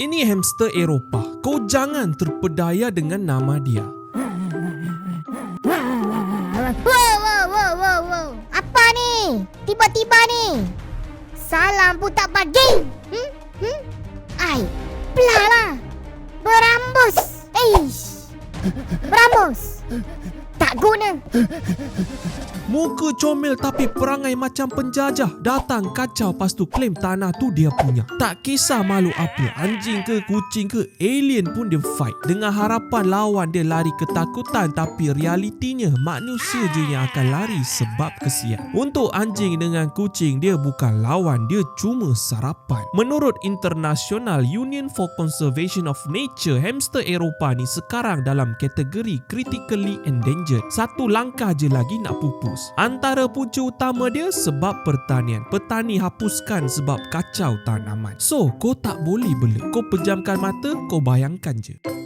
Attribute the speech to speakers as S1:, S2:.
S1: Ini hamster Eropah. Kau jangan terpedaya dengan nama dia.
S2: Wow, wow, wow, wow, wow. Apa ni? Tiba-tiba ni. Salam pun tak bagi. Hmm? Hmm? Ai, pelala. Berambus. Eish. Berambus. Tak guna.
S1: Muka comel tapi perangai macam penjajah. Datang kacau lepas tu claim tanah tu dia punya. Tak kisah malu apa. Anjing ke kucing ke alien pun dia fight. Dengan harapan lawan dia lari ketakutan. Tapi realitinya manusia je yang akan lari sebab kesian. Untuk anjing dengan kucing dia bukan lawan. Dia cuma sarapan. Menurut International Union for Conservation of Nature, hamster Eropah ni sekarang dalam kategori critically endangered. Satu langkah je lagi nak pupus. Antara punca utama dia sebab pertanian. Petani hapuskan sebab kacau tanaman. So, kau tak boleh bela. Kau pejamkan mata, kau bayangkan je.